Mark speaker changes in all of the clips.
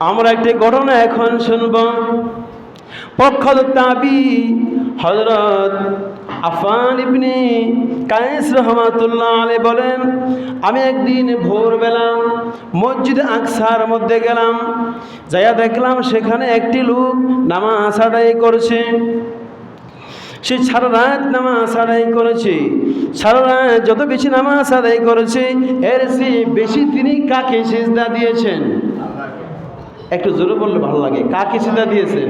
Speaker 1: আমরা একটি ঘটনা এখন শুনব। প্রখ্যাত তাবি হজরত আফান ইবনি কায়েস রহমাতুল্লাহ আলী বলেন, আমি একদিন ভোরবেলা মসজিদ আকসার মধ্যে গেলাম, যাইয়া দেখলাম সেখানে একটি লোক নামাজ আদায় করছে। সে সারা রাত নামাজ আদায় করেছে। সারা রাত যত বেশি নামাজ আদায় করেছে, এর সে বেশি তিনি কাকে সেজদা দিয়েছেন? একটু জোরে বললে ভালো লাগে। কাকে সেজদা দিয়েছেন?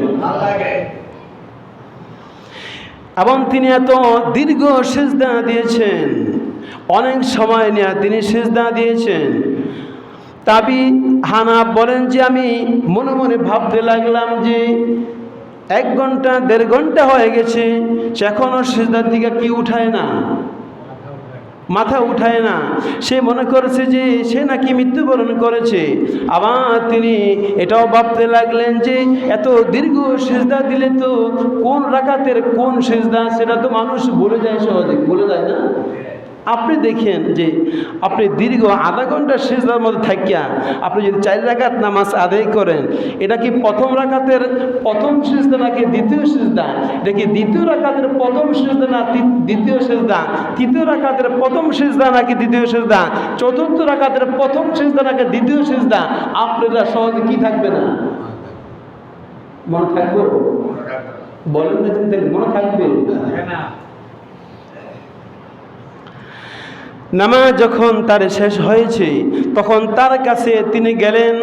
Speaker 1: এবং তিনি এত দীর্ঘ সেজদা দিয়েছেন। অনেক সময় নেয়া তিনি সেজদা দিয়েছেন। তাবি হানা বলেন যে, আমি মনে মনে ভাবতে লাগলাম যে, এক ঘণ্টা, দেড় ঘণ্টা হয়ে গেছে, সে এখনও সেজদার দিকে কি উঠায় না। মাথা উঠায় না। সে মনে করেছে যে সে নাকি মৃত্যুবরণ করেছে। আবার তিনি এটাও ভাবতে লাগলেন যে এত দীর্ঘ সেজদা দিলে তো কোন রাকাতের কোন সেজদা, সেটা তো মানুষ বলে যায় সহজে। বলে যায় না? আপনি দেখেন যে আপনি দীর্ঘ আধা ঘণ্টা সেজদার মধ্যে থাকিয়া আপনি যদি চার রাকাত নামাজ আদায় করেন এটা কি প্রথম রাকাতের প্রথম সেজদা নাকি দ্বিতীয় সেজদা? এটা কি দ্বিতীয় রাকাতের প্রথম সেজদা না দ্বিতীয় সেজদা? তৃতীয় রাকাতের প্রথম সেজদা নাকি দ্বিতীয় সেজদা? চতুর্থ রাকাতের প্রথম সেজদা নাকি দ্বিতীয় সেজদা? আপনারা সহজে কি থাকবে না? মনে থাকবে? বলেন না চিন্তা মনে থাকবে? নামাজ যখন তার শেষ হয়েছে, তখন তার কাছে তিনি গেলেন।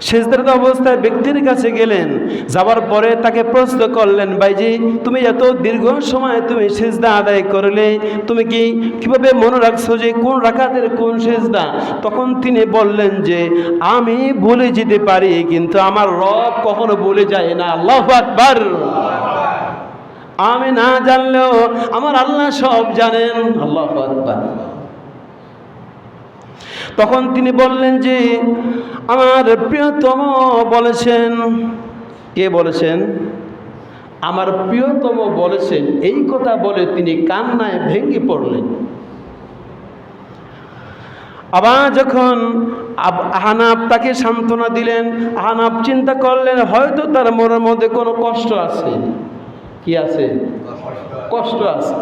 Speaker 1: সেজদারত অবস্থায় ব্যক্তির কাছে গেলেন। যাওয়ার পরে তাকে প্রশ্ন করলেন, ভাইজি, তুমি এত দীর্ঘ সময় তুমি সেজদা আদায় করলে, তুমি কি কীভাবে মনে রাখছো যে কোন রাকাতের কোন সেজদা তখন তিনি বললেন যে, আমি ভুলে যেতে পারি, কিন্তু আমার রব কখনো ভুলে যায় না। আল্লাহ আকবার। আমি না জানলেও আমার আল্লাহ সব জানেন। আল্লাহ তখন তিনি বললেন যে, আমার প্রিয়তম বলেছেন। কে বলেছেন? আমার প্রিয়তম বলেছেন। এই কথা বলে তিনি কান্নায় ভেঙে পড়লেন। আবার যখন আহনাব তাকে সান্ত্বনা দিলেন, আহনাব চিন্তা করলেন, হয়তো তার মনের মধ্যে কোনো কষ্ট আছে। কি আছে? কষ্ট আছে।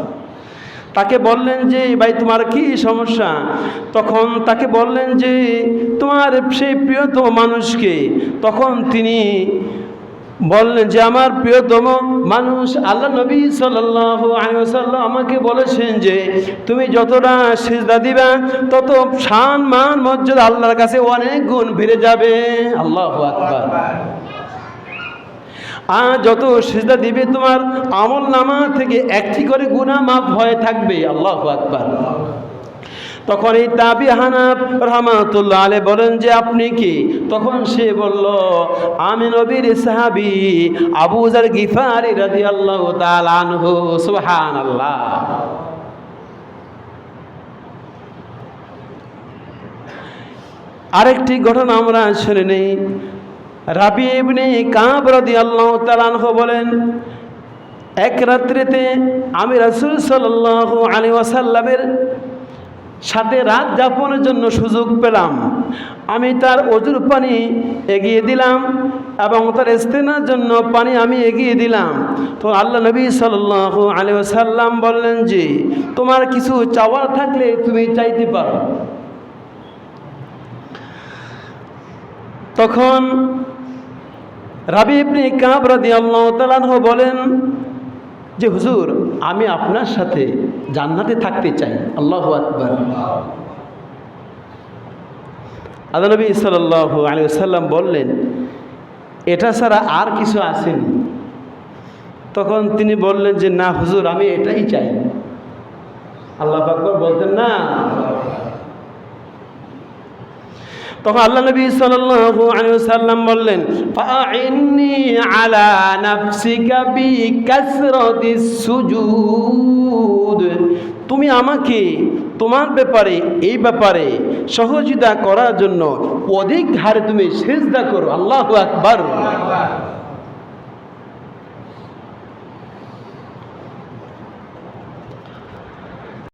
Speaker 1: তাকে বললেন যে, ভাই, তোমার কি সমস্যা? তখন তাকে বললেন যে, তোমার সেই প্রিয়তম মানুষকে। তখন তিনি বললেন যে, আমার প্রিয়তম মানুষ আল্লাহ নবী সাল্লাহ আমাকে বলেছেন যে, তুমি যতটা সেজদা দিবা, তত শান মান মর্যাদা আল্লাহর কাছে অনেক গুণ বেড়ে যাবে। আল্লাহ আকবার। আর যত সেজদা দিবে তোমার আমল নামা থেকে একটি করে গুণা মাফ হয়ে থাকবে। আল্লাহ আকবার। তখন এই তাবি হানাব রহমাতুল্লাহ আলে বলেন যে আপনি কি? তখন সে বলল, আমি নবীর সাহাবি আবুজার গিফারি রাজি আল্লাহ তালানহু সুহান আল্লাহ আরেকটি ঘটনা আমরা শুনে নেই। রাবি ইবনে কাব রাদি আল্লাহ তালানহ বলেন, এক রাত্রিতে আমি রাসুল সাল্লাহ আলী ওয়াসাল্লামের সাথে রাত যাপনের জন্য সুযোগ পেলাম। আমি তার অজুর পানি এগিয়ে দিলাম এবং তার ইস্তেনার জন্য পানি আমি এগিয়ে দিলাম। তো আল্লাহ নবী সাল্লাহ আলী ওয়াসাল্লাম বললেন যে, তোমার কিছু চাওয়ার থাকলে তুমি চাইতে পারো। তখন রাবি ইবনে কাব রাদিয়াল্লাহু তাআলা বলেন যে, হুজুর, আমি আপনার সাথে জান্নাতে থাকতে চাই। আল্লাহ আকবার। আল্লাহ নবী আলী সাল্লাম বললেন, এটা ছাড়া আর কিছু আসেনি তখন তিনি বললেন যে, না হুজুর, আমি এটাই চাই। আল্লাহ আকবর বলতেন, না তখন আল্লাহ নবী সাল্লাল্লাহু আলাইহি ওয়াসাল্লাম বললেন ফাইন্নি আলা নাফসিকা বিকাসরাতিস সুজুদ। তুমি আমাকে তোমার ব্যাপারে, এই ব্যাপারে সহযোগিতা করার জন্য অধিক হারে তুমি সেজদা করো। আল্লাহু আকবার।